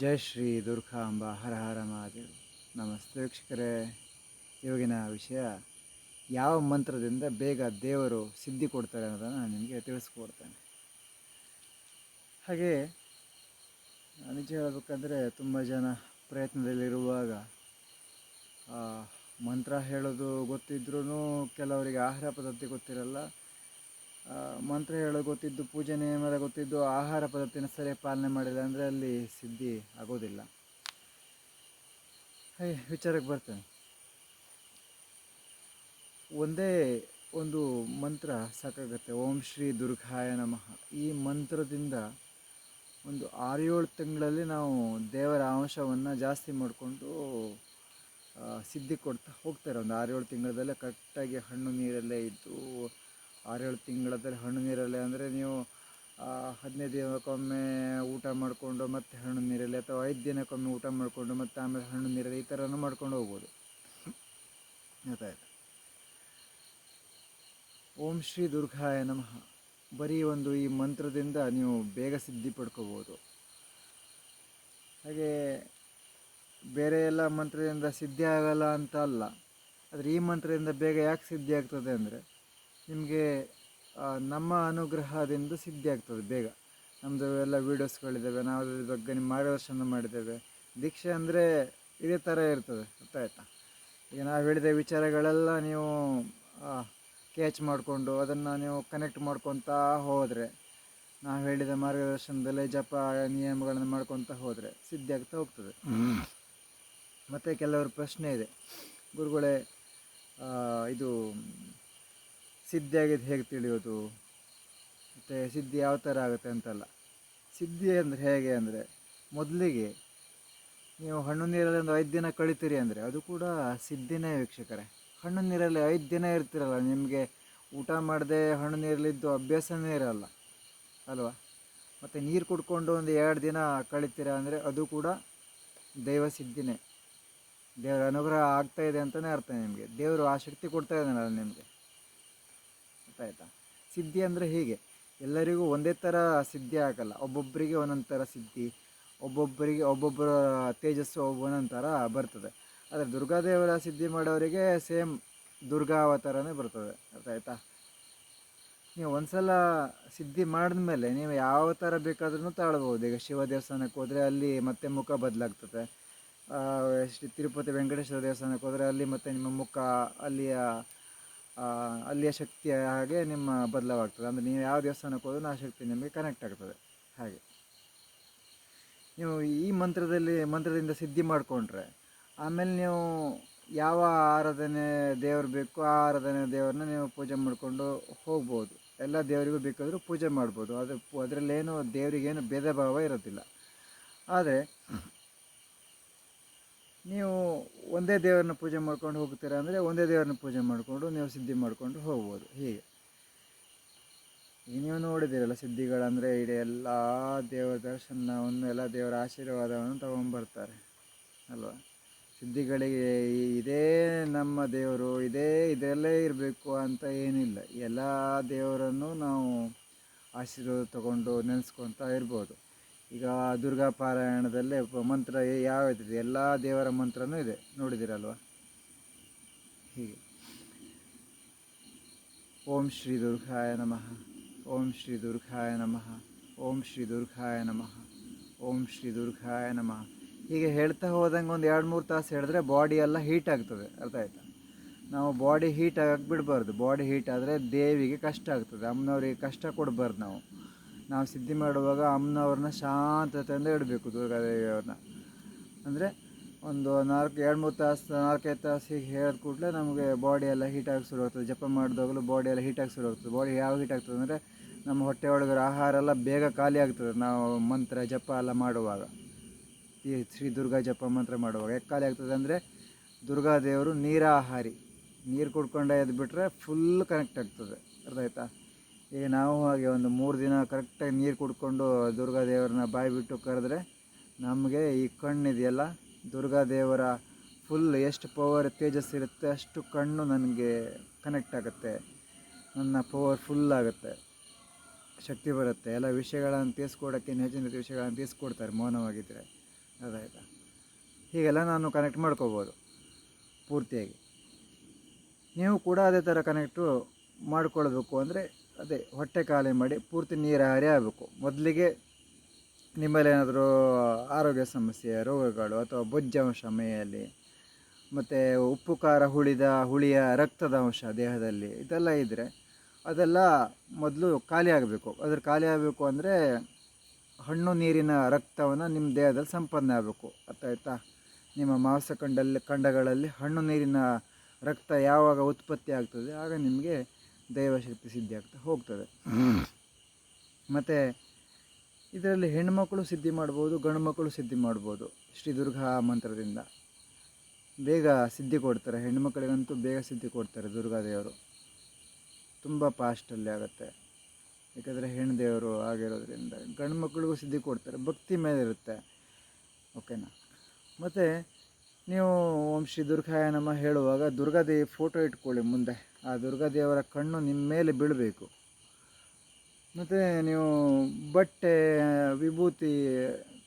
ಜೈ ಶ್ರೀ ದುರ್ಗಾಂಬ ಹರ ಹರ ಮಹಾದೇವ್. ನಮಸ್ತೆ ವೀಕ್ಷಕರೇ. ಇವಾಗಿನ ವಿಷಯ, ಯಾವ ಮಂತ್ರದಿಂದ ಬೇಗ ದೇವರು ಸಿದ್ಧಿ ಕೊಡ್ತಾರೆ ಅನ್ನೋದನ್ನು ನಾನು ನಿಮಗೆ ತಿಳಿಸ್ಕೊಡ್ತೇನೆ. ಹಾಗೆ ನಿಜ ಹೇಳಬೇಕಂದ್ರೆ ತುಂಬ ಜನ ಪ್ರಯತ್ನದಲ್ಲಿರುವಾಗ ಮಂತ್ರ ಹೇಳೋದು ಗೊತ್ತಿದ್ರೂ ಕೆಲವರಿಗೆ ಆಹಾರ ಪದ್ಧತಿ ಗೊತ್ತಿರಲ್ಲ. ಮಂತ್ರ ಹೇಳೋ ಗೊತ್ತಿದ್ದು, ಪೂಜೆ ನಿಯಮದ ಗೊತ್ತಿದ್ದು, ಆಹಾರ ಪದ್ಧತಿನ ಸರಿಯಾಗಿ ಪಾಲನೆ ಮಾಡಿಲ್ಲ ಅಂದರೆ ಅಲ್ಲಿ ಸಿದ್ಧಿ ಆಗೋದಿಲ್ಲ. ಹೈ, ವಿಚಾರಕ್ಕೆ ಬರ್ತೇನೆ. ಒಂದೇ ಒಂದು ಮಂತ್ರ ಸಾಕಾಗತ್ತೆ. ಓಂ ಶ್ರೀ ದುರ್ಗಾಯ ನಮಃ. ಈ ಮಂತ್ರದಿಂದ ಒಂದು ಆರೇಳು ತಿಂಗಳಲ್ಲಿ ನಾವು ದೇವರ ಅಂಶವನ್ನು ಜಾಸ್ತಿ ಮಾಡಿಕೊಂಡು ಸಿದ್ಧಿ ಕೊಡ್ತಾ ಹೋಗ್ತಾರೆ ಒಂದು ಆರು ಏಳು ತಿಂಗಳದಲ್ಲೇ ಕರೆಕ್ಟಾಗಿ ಹಣ್ಣು ನೀರಲ್ಲೇ ಇದ್ದು ಆರೇಳು ತಿಂಗಳಲ್ಲಿ ಹಣ್ಣು ನೀರಲ್ಲಿ ಅಂದರೆ ನೀವು ಹದಿನೈದು ದಿನಕ್ಕೊಮ್ಮೆ ಊಟ ಮಾಡಿಕೊಂಡು ಮತ್ತೆ ಹಣ್ಣು ನೀರಲ್ಲಿ ಅಥವಾ ಐದು ದಿನಕ್ಕೊಮ್ಮೆ ಊಟ ಮಾಡಿಕೊಂಡು ಮತ್ತೆ ಆಮೇಲೆ ಹಣ್ಣು ನೀರಲ್ಲಿ ಈ ಥರನೂ ಮಾಡ್ಕೊಂಡು ಹೋಗ್ಬೋದು. ಗೊತ್ತಾಯ್ತು? ಓಂ ಶ್ರೀ ದುರ್ಗಾಯ ನಮಃ. ಬರೀ ಒಂದು ಈ ಮಂತ್ರದಿಂದ ನೀವು ಬೇಗ ಸಿದ್ಧಿ ಪಡ್ಕೋಬೋದು. ಹಾಗೆ ಬೇರೆ ಎಲ್ಲ ಮಂತ್ರದಿಂದ ಸಿದ್ಧಿ ಆಗಲ್ಲ ಅಂತ ಅಲ್ಲ. ಆದರೆ ಈ ಮಂತ್ರದಿಂದ ಬೇಗ ಯಾಕೆ ಸಿದ್ಧಿ ಆಗ್ತದೆ ಅಂದರೆ ನಿಮಗೆ ನಮ್ಮ ಅನುಗ್ರಹದಿಂದ ಸಿದ್ಧಿ ಆಗ್ತದೆ ಬೇಗ. ನಮ್ಮದು ಎಲ್ಲ ವೀಡಿಯೋಸ್ಗಳಿದ್ದಾವೆ ನಾವು ಅದ್ರ ಬಗ್ಗೆ ನಿಮ್ಮ ಮಾರ್ಗದರ್ಶನ ಮಾಡಿದ್ದೇವೆ. ದೀಕ್ಷೆ ಅಂದರೆ ಇದೇ ಥರ ಇರ್ತದೆ ಗೊತ್ತಾಯ್ತಾ? ಈಗ ನಾವು ಹೇಳಿದ ವಿಚಾರಗಳೆಲ್ಲ ನೀವು ಕ್ಯಾಚ್ ಮಾಡಿಕೊಂಡು ಅದನ್ನು ನೀವು ಕನೆಕ್ಟ್ ಮಾಡ್ಕೊತಾ ಹೋದರೆ ನಾವು ಹೇಳಿದ ಮಾರ್ಗದರ್ಶನದಲ್ಲೇ ಜಪ ನಿಯಮಗಳನ್ನು ಮಾಡ್ಕೊತ ಹೋದರೆ ಸಿದ್ಧಿ ಆಗ್ತಾ ಹೋಗ್ತದೆ. ಮತ್ತು ಕೆಲವರು ಪ್ರಶ್ನೆ ಇದೆ. ಗುರುಗಳೇ ಇದು ಸಿದ್ಧಿ ಆಗಿದ್ದು ಹೇಗೆ ತಿಳಿಯೋದು ಮತ್ತು ಸಿದ್ಧಿ ಯಾವ ಥರ ಆಗುತ್ತೆ ಅಂತಲ್ಲ. ಸಿದ್ಧಿ ಅಂದರೆ ಹೇಗೆ ಅಂದರೆ, ಮೊದಲಿಗೆ ನೀವು ಹಣ್ಣು ನೀರಲ್ಲಿ ಒಂದು ಐದು ದಿನ ಕಳಿತೀರಿ ಅಂದರೆ, ಅದು ಕೂಡ ಸಿದ್ಧಿನೇ ವೀಕ್ಷಕರೇ. ಹಣ್ಣು ನೀರಲ್ಲಿ ಐದು ದಿನ ಇರ್ತಿರಲ್ಲ, ನಿಮಗೆ ಊಟ ಮಾಡದೆ ಹಣ್ಣು ನೀರಲ್ಲಿದ್ದು ಅಭ್ಯಾಸನೇ ಇರಲ್ಲ, ಅಲ್ವಾ? ಮತ್ತು ನೀರು ಕುಡ್ಕೊಂಡು ಒಂದು ಎರಡು ದಿನ ಕಳಿತೀರ ಅಂದರೆ, ಅದು ಕೂಡ ದೈವ ಸಿದ್ಧಿನೇ. ದೇವರ ಅನುಗ್ರಹ ಆಗ್ತಾಯಿದೆ ಅಂತಲೇ ಅರ್ಥ ನಿಮಗೆ. ದೇವರು ಆ ಶಕ್ತಿ ಕೊಡ್ತಾ ಇದ್ದಾನಲ್ಲ ನಿಮಗೆ. ಗೊತ್ತಾಯ್ತಾ ಸಿದ್ಧಿ ಅಂದರೆ ಹೀಗೆ. ಎಲ್ಲರಿಗೂ ಒಂದೇ ಥರ ಸಿದ್ಧಿ ಆಗಲ್ಲ. ಒಬ್ಬೊಬ್ಬರಿಗೆ ಒಂದೊಂದು ಥರ ಸಿದ್ಧಿ ಒಬ್ಬೊಬ್ಬರಿಗೆ ಒಬ್ಬೊಬ್ಬರ ತೇಜಸ್ಸು ಒಂದೊಂದು ಥರ ಬರ್ತದೆ. ಆದರೆ ದುರ್ಗಾದೇವರ ಸಿದ್ಧಿ ಮಾಡೋರಿಗೆ ಸೇಮ್ ದುರ್ಗಾ ಅವತಾರನೇ ಬರ್ತದೆ. ಆಯಿತಾ? ನೀವು ಒಂದ್ಸಲ ಸಿದ್ಧಿ ಮಾಡಿದ್ಮೇಲೆ ನೀವು ಯಾವ ಥರ ಬೇಕಾದ್ರೂ ತಾಳ್ಬೋದು ಈಗ ಶಿವ ದೇವಸ್ಥಾನಕ್ಕೆ ಹೋದರೆ ಅಲ್ಲಿ ಮತ್ತೆ ಮುಖ ಬದಲಾಗ್ತದೆ. ಶ್ರೀ ತಿರುಪತಿ ವೆಂಕಟೇಶ್ವರ ದೇವಸ್ಥಾನಕ್ಕೆ ಹೋದರೆ ಅಲ್ಲಿ ಮತ್ತೆ ನಿಮ್ಮ ಮುಖ, ಅಲ್ಲಿಯ ಅಲ್ಲಿಯ ಶಕ್ತಿಯ ಹಾಗೆ ನಿಮ್ಮ ಬದಲಾವಾಗ್ತದೆ. ಅಂದರೆ ನೀವು ಯಾವ ದೇವಸ್ಥಾನಕ್ಕೆ ಹೋದ್ರೂ ಆ ಶಕ್ತಿ ನಿಮಗೆ ಕನೆಕ್ಟ್ ಆಗ್ತದೆ. ಹಾಗೆ. ನೀವು ಈ ಮಂತ್ರದಲ್ಲಿ, ಮಂತ್ರದಿಂದ ಸಿದ್ಧಿ ಮಾಡಿಕೊಂಡ್ರೆ, ಆಮೇಲೆ ನೀವು ಯಾವ ಆರಾಧನೆ ದೇವರು ಬೇಕು ಆ ಆರಾಧನೆ ದೇವರನ್ನ ನೀವು ಪೂಜೆ ಮಾಡಿಕೊಂಡು ಹೋಗ್ಬೋದು. ಎಲ್ಲ ದೇವರಿಗೂ ಬೇಕಾದರೂ ಪೂಜೆ ಮಾಡ್ಬೋದು. ಅದು, ಅದರಲ್ಲೇನು ದೇವರಿಗೇನು ಭೇದ ಭಾವ ಇರೋದಿಲ್ಲ. ಆದರೆ ನೀವು ಒಂದೇ ದೇವರನ್ನ ಪೂಜೆ ಮಾಡ್ಕೊಂಡು ಹೋಗ್ತೀರಾ ಅಂದರೆ ಒಂದೇ ದೇವರನ್ನ ಪೂಜೆ ಮಾಡಿಕೊಂಡು ನೀವು ಸಿದ್ಧಿ ಮಾಡಿಕೊಂಡು ಹೋಗ್ಬೋದು. ಹೀಗೆ. ಈಗ ನೀವು ನೋಡಿದ್ದೀರಲ್ಲ ಸಿದ್ಧಿಗಳಂದರೆ ಇಡೀ ಎಲ್ಲ ದೇವರ ದರ್ಶನವನ್ನು, ಎಲ್ಲ ದೇವರ ಆಶೀರ್ವಾದವನ್ನು ತಗೊಂಡ್ಬರ್ತಾರೆ ಅಲ್ವಾ? ಸಿದ್ಧಿಗಳಿಗೆ ಇದೇ ನಮ್ಮ ದೇವರು, ಇದೇ ಇದರಲ್ಲೇ ಇರಬೇಕು ಅಂತ ಏನಿಲ್ಲ. ಎಲ್ಲ ದೇವರನ್ನು ನಾವು ಆಶೀರ್ವಾದ ತಗೊಂಡು ನೆನೆಸ್ಕೊತಾ ಇರ್ಬೋದು. ಈಗ ದುರ್ಗಾ ಪಾರಾಯಣದಲ್ಲೇ ಮಂತ್ರ ಮಂತ್ರ ಯಾವ್ದಿದೆ ಎಲ್ಲ ದೇವರ ಮಂತ್ರನೂ ಇದೆ. ನೋಡಿದಿರಲ್ವ? ಹೀಗೆ. ಓಂ ಶ್ರೀ ದುರ್ಗಾಯ ನಮಃ. ಓಂ ಶ್ರೀ ದುರ್ಗಾಯ ನಮಃ. ಓಂ ಶ್ರೀ ದುರ್ಗಾಯ ನಮಃ. ಓಂ ಶ್ರೀ ದುರ್ಗಾಯ ನಮಃ. ಹೀಗೆ ಹೇಳ್ತಾ ಹೋದಂಗೆ ಒಂದು ಎರಡು ಮೂರು ತಾಸು ಹೇಳಿದ್ರೆ ಬಾಡಿ ಎಲ್ಲ ಹೀಟ್ ಆಗ್ತದೆ. ಅರ್ಥ ಆಯ್ತಾ? ನಾವು ಬಾಡಿ ಹೀಟ್ ಆಗಕ್ಕೆ ಬಿಡಬಾರ್ದು ಬಾಡಿ ಹೀಟ್ ಆದರೆ ದೇವಿಗೆ ಕಷ್ಟ ಆಗ್ತದೆ. ಅಮ್ಮನವ್ರಿಗೆ ಕಷ್ಟ ಕೊಡಬಾರ್ದು ನಾವು. ನಾವು ಸಿದ್ಧಿ ಮಾಡುವಾಗ ಅಮ್ಮನವ್ರನ್ನ ಶಾಂತತೆಯಿಂದ ಇಡಬೇಕು ದುರ್ಗಾದೇವಿಯವ್ರನ್ನ ಅಂದರೆ ಒಂದು ನಾಲ್ಕು, ಎರಡು ಮೂರು ತಾಸು ನಾಲ್ಕೈದು ತಾಸು ಹೀಗೆ ಹೇಳಿದ ಕೂಡಲೇ ನಮಗೆ ಬಾಡಿ ಎಲ್ಲ ಹೀಟಾಗಿ ಶುರು ಆಗ್ತದೆ. ಜಪ ಮಾಡಿದಾಗಲೂ ಬಾಡಿ ಎಲ್ಲ ಹೀಟಾಗಿ ಶುರು ಆಗ್ತದೆ. ಬಾಡಿ ಯಾವ ಹೀಟ್ ಆಗ್ತದೆ ಅಂದರೆ ನಮ್ಮ ಹೊಟ್ಟೆ ಒಳಗಿರೋ ಆಹಾರ ಎಲ್ಲ ಬೇಗ ಖಾಲಿ ಆಗ್ತದೆ. ನಾವು ಮಂತ್ರ, ಜಪ ಎಲ್ಲ ಮಾಡುವಾಗ. ಈ ಶ್ರೀ ದುರ್ಗಾ ಜಪ ಮಂತ್ರ ಮಾಡುವಾಗ ಯಾಕೆ ಖಾಲಿ ಆಗ್ತದೆ ಅಂದರೆ ದುರ್ಗಾದೇವರು ನೀರಾಹಾರಿ. ನೀರು ಕುಡ್ಕೊಂಡೆ ಎದ್ಬಿಟ್ರೆ ಫುಲ್ ಕನೆಕ್ಟ್ ಆಗ್ತದೆ. ಅರ್ಥ ಆಯ್ತಾ? ಈಗ ನಾವು ಹಾಗೆ ಒಂದು ಮೂರು ದಿನ ಕರೆಕ್ಟಾಗಿ ನೀರು ಕುಡ್ಕೊಂಡು ದುರ್ಗಾದೇವರನ್ನ ಬಾಯಿ ಬಿಟ್ಟು ಕರೆದ್ರೆ ನಮಗೆ ಈ ಕಣ್ಣಿದೆಯಲ್ಲ ದುರ್ಗಾದೇವರ ಫುಲ್ ಎಷ್ಟು ಪವರ್ ತೇಜಸ್ ಇರುತ್ತೆ ಅಷ್ಟು ಕಣ್ಣು ನನಗೆ ಕನೆಕ್ಟ್ ಆಗುತ್ತೆ. ನನ್ನ ಪವರ್ ಫುಲ್ ಆಗುತ್ತೆ. ಶಕ್ತಿ ಬರುತ್ತೆ. ಎಲ್ಲ ವಿಷಯಗಳನ್ನು ತೀರಿಸ್ಕೊಡೋಕ್ಕೆ ಹೆಚ್ಚಿನ ವಿಷಯಗಳನ್ನು ತೀರಿಸ್ಕೊಡ್ತಾರೆ ಮೌನವಾಗಿದ್ದರೆ ಅದಾಯ್ತಾ? ಹೀಗೆಲ್ಲ ನಾನು ಕನೆಕ್ಟ್ ಮಾಡ್ಕೋಬೋದು ಪೂರ್ತಿಯಾಗಿ. ನೀವು ಕೂಡ ಅದೇ ಥರ ಕನೆಕ್ಟು ಮಾಡ್ಕೊಳ್ಬೇಕು ಅಂದರೆ ಅದೇ ಹೊಟ್ಟೆ ಖಾಲಿ ಮಾಡಿ ಪೂರ್ತಿ ನೀರಾಹಾರಿ ಆಗಬೇಕು. ಮೊದಲಿಗೆ ನಿಮ್ಮಲ್ಲಿ ಏನಾದರೂ ಆರೋಗ್ಯ ಸಮಸ್ಯೆ, ರೋಗಗಳು ಅಥವಾ ಬೊಜ್ಜಂಶ ಮೈಯಲ್ಲಿ ಮತ್ತು ಉಪ್ಪು, ಖಾರ ಹುಳಿದ ಹುಳಿಯ ರಕ್ತದ ಅಂಶ ದೇಹದಲ್ಲಿ ಇದೆಲ್ಲ ಇದ್ದರೆ ಅದೆಲ್ಲ ಮೊದಲು ಖಾಲಿ ಆಗಬೇಕು. ಅದ್ರ ಖಾಲಿ ಆಗಬೇಕು ಅಂದರೆ ಹಣ್ಣು ನೀರಿನ ರಕ್ತವನ್ನು ನಿಮ್ಮ ದೇಹದಲ್ಲಿ ಸಂಪಾದನೆ ಆಗಬೇಕು. ಅರ್ಥ ಆಯ್ತಾ? ನಿಮ್ಮ ಮಾಂಸಖಂಡಲ್ಲಿ ಖಂಡಗಳಲ್ಲಿ ಹಣ್ಣು ನೀರಿನ ರಕ್ತ ಯಾವಾಗ ಉತ್ಪತ್ತಿ ಆಗ್ತದೆ, ಆಗ ನಿಮಗೆ ದೈವಶಕ್ತಿ ಸಿದ್ಧಿ ಆಗ್ತಾ ಹೋಗ್ತದೆ. ಮತ್ತು ಇದರಲ್ಲಿ ಹೆಣ್ಮಕ್ಳು ಸಿದ್ಧಿ ಮಾಡ್ಬೋದು ಗಂಡು ಮಕ್ಕಳು ಸಿದ್ಧಿ ಮಾಡ್ಬೋದು ಶ್ರೀ ದುರ್ಗಾ ಮಂತ್ರದಿಂದ. ಬೇಗ ಸಿದ್ಧಿ ಕೊಡ್ತಾರೆ ಹೆಣ್ಮಕ್ಳಿಗಂತೂ ಬೇಗ ಸಿದ್ಧಿ ಕೊಡ್ತಾರೆ ದುರ್ಗಾದೇವರು ತುಂಬ ಫಾಸ್ಟಲ್ಲಿ ಆಗುತ್ತೆ. ಯಾಕಂದರೆ ಹೆಣ್ಣು ದೇವರು ಆಗಿರೋದ್ರಿಂದ ಗಂಡು ಮಕ್ಕಳಿಗೂ ಸಿದ್ಧಿ ಕೊಡ್ತಾರೆ ಭಕ್ತಿ ಮೇಲೆ ಇರುತ್ತೆ. ಓಕೆನಾ ಮತ್ತು ನೀವು ಓಂ ಶ್ರೀ ದುರ್ಗಾಯ ನಮ ಹೇಳುವಾಗ ದುರ್ಗಾದೇವಿ ಫೋಟೋ ಇಟ್ಕೊಳ್ಳಿ ಮುಂದೆ. ಆ ದುರ್ಗಾದೇವರ ಕಣ್ಣು ನಿಮ್ಮ ಮೇಲೆ ಬೀಳಬೇಕು. ಮತ್ತು ನೀವು ಬಟ್ಟೆ, ವಿಭೂತಿ,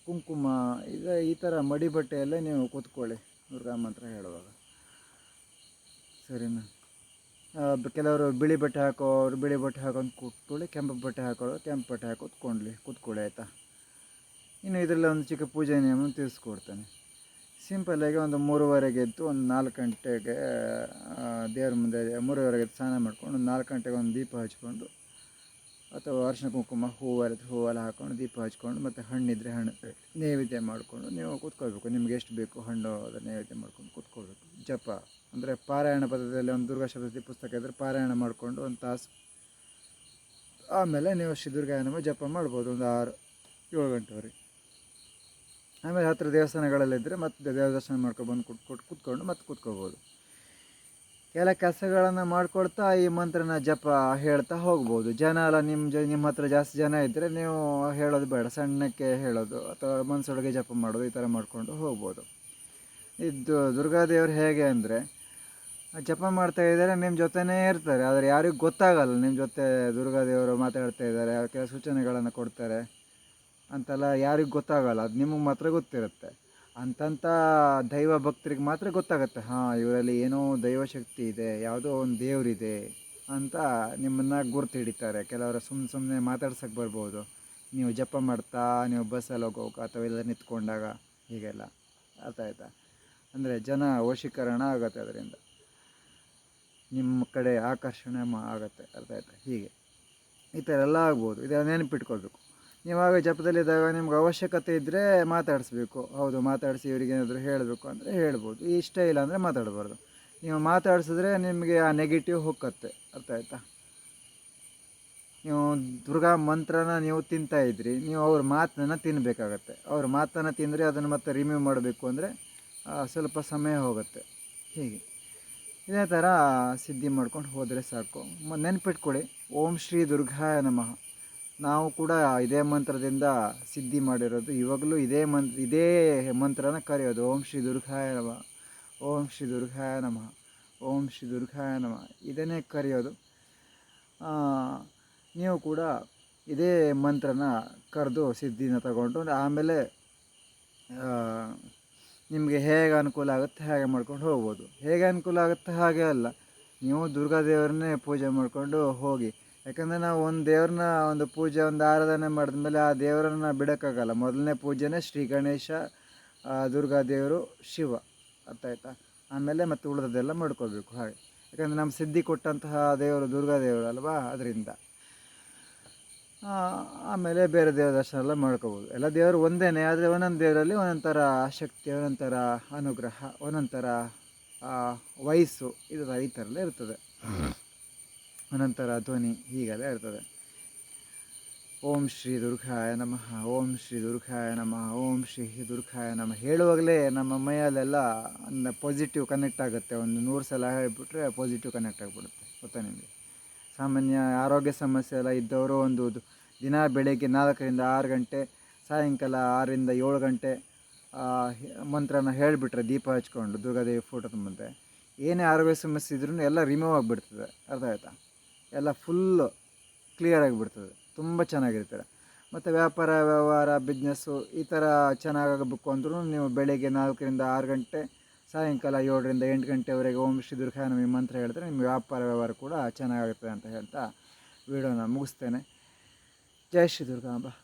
ಕುಂಕುಮ, ಇದು ಈ ಥರ ಮಡಿ ಬಟ್ಟೆಯಲ್ಲೇ ನೀವು ಕೂತ್ಕೊಳ್ಳಿ ದುರ್ಗಾ ಮಂತ್ರ ಹೇಳುವಾಗ. ಸರಿನಾ? ಕೆಲವರು ಬಿಳಿ ಬಟ್ಟೆ ಹಾಕೋರು, ಬಿಳಿ ಬಟ್ಟೆ ಹಾಕೊಂಡು ಕೂತ್ಕೊಳ್ಳಿ, ಕೆಂಪು ಬಟ್ಟೆ ಹಾಕೋರು, ಕೆಂಪು ಬಟ್ಟೆ ಹಾಕಿ ಕೂತ್ಕೊಳ್ಳಿ ಕೂತ್ಕೊಳ್ಳಿ ಆಯಿತಾ? ಇನ್ನು ಇದರಲ್ಲಿ ಒಂದು ಚಿಕ್ಕ ಪೂಜೆ ನಿಯಮ ತಿಳಿಸ್ಕೊಡ್ತಾನೆ. ಸಿಂಪಲ್ಲಾಗಿ ಒಂದು ಮೂರುವರೆಗೆ ಎದ್ದು ಒಂದು ನಾಲ್ಕು ಗಂಟೆಗೆ ದೇವ್ರ ಮುಂದೆ ಮೂರುವರೆಗೆ ಸ್ನಾನ ಮಾಡ್ಕೊಂಡು ಒಂದು ನಾಲ್ಕು ಗಂಟೆಗೆ ಒಂದು ದೀಪ ಹಚ್ಕೊಂಡು ಅಥವಾ ಅರಿಶಿನ ಕುಂಕುಮ ಹೂವಲ್ಲ, ಹೂವೆಲ್ಲ ಹಾಕ್ಕೊಂಡು ದೀಪ ಹಚ್ಕೊಂಡು ಮತ್ತು ಹಣ್ಣಿದ್ರೆ ಹಣ್ಣು, ನೈವೇದ್ಯ ಮಾಡಿಕೊಂಡು ನೀವು ಕೂತ್ಕೊಳ್ಬೇಕು. ನಿಮ್ಗೆ ಎಷ್ಟು ಬೇಕು ಹಣ್ಣು ಅದರ ನೈವೇದ್ಯ ಮಾಡ್ಕೊಂಡು ಕೂತ್ಕೊಳ್ಬೇಕು. ಜಪ. ಅಂದರೆ ಪಾರಾಯಣ ಪದದಲ್ಲಿ ಒಂದು ದುರ್ಗಾ ಸಪ್ತಶತಿ ಪುಸ್ತಕ ಇದ್ದರೆ ಪಾರಾಯಣ ಮಾಡಿಕೊಂಡು ಒಂದು ತಾಸು. ಆಮೇಲೆ ನೀವು ಶ್ರೀ ದುರ್ಗಾಯನಮ ಜಪ ಮಾಡ್ಬೋದು ಒಂದು ಆರು ಏಳು ಗಂಟೆವರೆಗೆ. ಆಮೇಲೆ ಹತ್ತಿರ ದೇವಸ್ಥಾನಗಳಲ್ಲಿದ್ದರೆ ಮತ್ತೆ ದೇವ ದರ್ಶನ ಮಾಡ್ಕೊಂಡು ಬಂದು ಕುಟ್ ಕುಟ್ ಕೂತ್ಕೊಂಡು ಮತ್ತೆ ಕೂತ್ಕೋಬೋದು. ಕೆಲ ಕೆಲಸಗಳನ್ನು ಮಾಡ್ಕೊಳ್ತಾ ಈ ಮಂತ್ರನ ಜಪ ಹೇಳ್ತಾ ಹೋಗ್ಬೋದು. ಜನ ಎಲ್ಲ ನಿಮ್ಮ ಜ ನಿಮ್ಮ ಹತ್ರ ಜಾಸ್ತಿ ಜನ ಇದ್ದರೆ ನೀವು ಹೇಳೋದು ಬೇಡ. ಸಣ್ಣಕ್ಕೆ ಹೇಳೋದು ಅಥವಾ ಮನಸ್ಸೊಳಗೆ ಜಪ ಮಾಡೋದು ಈ ಥರ ಮಾಡಿಕೊಂಡು ಹೋಗ್ಬೋದು. ಇದು ದುರ್ಗಾದೇವ್ರು ಹೇಗೆ ಅಂದರೆ, ಜಪ ಮಾಡ್ತಾ ಇದ್ದಾರೆ ನಿಮ್ಮ ಜೊತೆನೇ ಇರ್ತಾರೆ. ಆದರೆ ಯಾರಿಗೂ ಗೊತ್ತಾಗಲ್ಲ. ನಿಮ್ಮ ಜೊತೆ ದುರ್ಗಾದೇವರು ಮಾತಾಡ್ತಾ ಇದ್ದಾರೆ ಕೆಲವು ಸೂಚನೆಗಳನ್ನು ಕೊಡ್ತಾರೆ. ಅಂತೆಲ್ಲ ಯಾರಿಗೂ ಗೊತ್ತಾಗಲ್ಲ. ಅದು ನಿಮಗೆ ಮಾತ್ರ ಗೊತ್ತಿರುತ್ತೆ. ಅಂತಂಥ ದೈವ ಭಕ್ತರಿಗೆ ಮಾತ್ರ ಗೊತ್ತಾಗುತ್ತೆ. ಹಾಂ, ಇವರಲ್ಲಿ ಏನೋ ದೈವಶಕ್ತಿ ಇದೆ, ಯಾವುದೋ ಒಂದು ದೇವರಿದೆ ಅಂತ ನಿಮ್ಮನ್ನು ಗುರ್ತು ಹಿಡಿತಾರೆ. ಕೆಲವರು ಸುಮ್ಮನೆ ಸುಮ್ಮನೆ ಮಾತಾಡ್ಸೋಕ್ಕೆ ಬರ್ಬೋದು. ನೀವು ಜಪ ಮಾಡ್ತಾ, ನೀವು ಬಸ್ಸಲ್ಲಿ ಹೋಗೋಕೆ ಅಥವಾ ಎಲ್ಲ ನಿಂತ್ಕೊಂಡಾಗ ಹೀಗೆಲ್ಲ ಅರ್ಥ ಆಯ್ತಾ? ಅಂದರೆ ಜನ ವಶೀಕರಣ ಆಗುತ್ತೆ ಅದರಿಂದ. ನಿಮ್ಮ ಕಡೆ ಆಕರ್ಷಣೆ ಆಗುತ್ತೆ. ಅರ್ಥ ಆಯ್ತಾ? ಹೀಗೆ. ಈ ಥರ ಎಲ್ಲ ಆಗ್ಬೋದು. ಇದೆಲ್ಲ ನೆನಪಿಟ್ಕೊಳ್ಬೇಕು. ನೀವಾಗ ಜಪದಲ್ಲಿದ್ದಾಗ ನಿಮ್ಗೆ ಅವಶ್ಯಕತೆ ಇದ್ದರೆ ಮಾತಾಡಿಸ್ಬೇಕು. ಹೌದು, ಮಾತಾಡಿಸಿ ಇವರಿಗೆ ಏನಾದರೂ ಹೇಳಬೇಕು ಅಂದರೆ ಹೇಳ್ಬೋದು. ಇಷ್ಟ ಇಲ್ಲ ಅಂದರೆ ಮಾತಾಡಬಾರ್ದು. ನೀವು ಮಾತಾಡಿಸಿದ್ರೆ ನಿಮಗೆ ಆ ನೆಗೆಟಿವ್ ಹೋಗತ್ತೆ. ಅರ್ಥ ಆಯ್ತಾ? ನೀವು ದುರ್ಗಾ ಮಂತ್ರನ ನೀವು ತಿಂತಾ ಇದ್ರಿ, ನೀವು ಅವ್ರ ಮಾತನ್ನ ತಿನ್ನಬೇಕಾಗತ್ತೆ ಅವ್ರ ಮಾತನ್ನು ತಿಂದರೆ ಅದನ್ನು ಮತ್ತೆ ರಿಮೂವ್ ಮಾಡಬೇಕು ಅಂದರೆ ಸ್ವಲ್ಪ ಸಮಯ ಹೋಗುತ್ತೆ. ಹೀಗೆ. ಇದೇ ಥರ ಸಿದ್ಧಿ ಮಾಡ್ಕೊಂಡು ಹೋದರೆ ಸಾಕು. ಮ, ನೆನ್ಪಿಟ್ಕೊಳ್ಳಿ. ಓಂ ಶ್ರೀ ದುರ್ಗಾಯ ನಮಃ. ನಾವು ಕೂಡ ಇದೇ ಮಂತ್ರದಿಂದ ಸಿದ್ಧಿ ಮಾಡಿರೋದು. ಇವಾಗಲೂ ಇದೇ ಮಂತ್ರ ಇದೇ ಮಂತ್ರನ ಕರೆಯೋದು. ಓಂ ಶ್ರೀ ದುರ್ಗಾಯ ನಮಃ. ಓಂ ಶ್ರೀ ದುರ್ಗಾಯ ನಮಃ. ಓಂ ಶ್ರೀ ದುರ್ಗಾಯ ನಮಃ. ಇದನ್ನೇ ಕರೆಯೋದು. ನೀವು ಕೂಡ ಇದೇ ಮಂತ್ರನ ಕರೆದು ಸಿದ್ಧಿನ ತಗೊಂಡು, ಆಮೇಲೆ ನಿಮಗೆ ಹೇಗೆ ಅನುಕೂಲ ಆಗುತ್ತೆ ಹಾಗೆ ಮಾಡ್ಕೊಂಡು ಹೋಗ್ಬೋದು. ಹೇಗೆ ಅನುಕೂಲ ಆಗುತ್ತೆ ಹಾಗೆ ಅಲ್ಲ. ನೀವು ದುರ್ಗಾದೇವರನ್ನೇ ಪೂಜೆ ಮಾಡಿಕೊಂಡು ಹೋಗಿ ಯಾಕಂದರೆ ನಾವು ಒಂದು ದೇವ್ರನ್ನ, ಒಂದು ಪೂಜೆ, ಒಂದು ಆರಾಧನೆ ಮಾಡಿದ ಮೇಲೆ ಆ ದೇವರನ್ನ ಬಿಡೋಕ್ಕಾಗಲ್ಲ. ಮೊದಲನೇ ಪೂಜೆನೇ ಶ್ರೀ ಗಣೇಶ ದುರ್ಗಾ ದೇವರು, ಶಿವ. ಅರ್ಥ ಆಯ್ತಾ? ಆಮೇಲೆ ಮತ್ತೆ ಉಳಿದದೆಲ್ಲ ಮಾಡ್ಕೋಬೇಕು. ಹಾಗೆ. ಯಾಕಂದರೆ ನಮ್ಮ ಸಿದ್ಧಿ ಕೊಟ್ಟಂತಹ ದೇವರು ದುರ್ಗಾ ದೇವರು ಅಲ್ವಾ? ಅದರಿಂದ. ಆಮೇಲೆ ಬೇರೆ ದೇವ್ರ ದರ್ಶನ ಎಲ್ಲ ಮಾಡ್ಕೋಬೋದು. ಎಲ್ಲ ದೇವರು ಒಂದೇ ಆದರೆ ಒಂದೊಂದು ದೇವರಲ್ಲಿ ಒಂದೊಂದು ಥರ ಶಕ್ತಿ, ಒಂದೊಂದು ಥರ ಅನುಗ್ರಹ, ಒಂದೊಂದು ಥರ ವಯಸ್ಸು, ಇದು ಈ ಥರ ಎಲ್ಲ ಇರ್ತದೆ. ಥರ ಧ್ವನಿ ಹೀಗೆಲ್ಲ ಇರ್ತದೆ. ಓಂ ಶ್ರೀ ದುರ್ಗಾಯ ನಮಃ, ಓಂ ಶ್ರೀ ದುರ್ಗಾಯ ನಮಃ, ಓಂ ಶ್ರೀ ದುರ್ಗಾಯ ನಮಃ. ಹೇಳುವಾಗಲೇ ನಮ್ಮ ಮೈಯಲ್ಲೆಲ್ಲ ಪಾಸಿಟಿವ್ ಕನೆಕ್ಟ್ ಆಗುತ್ತೆ. ಒಂದು ನೂರು ಸಲ ಹೇಳಿಬಿಟ್ರೆ ಪಾಸಿಟಿವ್ ಕನೆಕ್ಟ್ ಆಗಿಬಿಡುತ್ತೆ. ಗೊತ್ತಾ ನಿಮಗೆ? ಸಾಮಾನ್ಯ ಆರೋಗ್ಯ ಸಮಸ್ಯೆ ಎಲ್ಲ ಇದ್ದವರು ಒಂದು ದಿನ ಬೆಳಗ್ಗೆ ನಾಲ್ಕರಿಂದ ಆರು ಗಂಟೆ, ಸಾಯಂಕಾಲ ಆರರಿಂದ ಏಳು ಗಂಟೆ ಮಂತ್ರನ ಹೇಳಿಬಿಟ್ರೆ ದೀಪ ಹಚ್ಕೊಂಡು ದುರ್ಗಾದೇವಿ ಫೋಟೋದ ಮುಂದೆ ಏನೇ ಆರೋಗ್ಯ ಸಮಸ್ಯೆ ಇದ್ರೂ ಎಲ್ಲ ರಿಮೂವ್ ಆಗಿಬಿಡ್ತದೆ. ಅರ್ಥ ಆಯ್ತಾ? ಎಲ್ಲ ಫುಲ್ಲು ಕ್ಲಿಯರ್ ಆಗಿಬಿಡ್ತದೆ. ತುಂಬ ಚೆನ್ನಾಗಿರ್ತಾರೆ. ಮತ್ತು ವ್ಯಾಪಾರ, ವ್ಯವಹಾರ ಬಿಸ್ನೆಸ್ಸು ಈ ಥರ ಚೆನ್ನಾಗಾಗಬೇಕು ಅಂದ್ರೂ ನೀವು ಬೆಳಗ್ಗೆ ನಾಲ್ಕರಿಂದ ಆರು ಗಂಟೆ, ಸಾಯಂಕಾಲ ಏಳರಿಂದ ಎಂಟು ಗಂಟೆವರೆಗೆ ಓಂ ಶ್ರೀ ದುರ್ಗಾ ದುರ್ಗಾನಮಿ ಮಂತ್ರ ಹೇಳಿದ್ರೆ ನಿಮ್ಮ ವ್ಯಾಪಾರ, ವ್ಯವಹಾರ ಕೂಡ ಚೆನ್ನಾಗಾಗುತ್ತೆ ಅಂತ ಹೇಳ್ತಾ ವಿಡಿಯೋನ ಮುಗಿಸ್ತೇನೆ. ಜೈ ಶ್ರೀ ದುರ್ಗಾಂಬ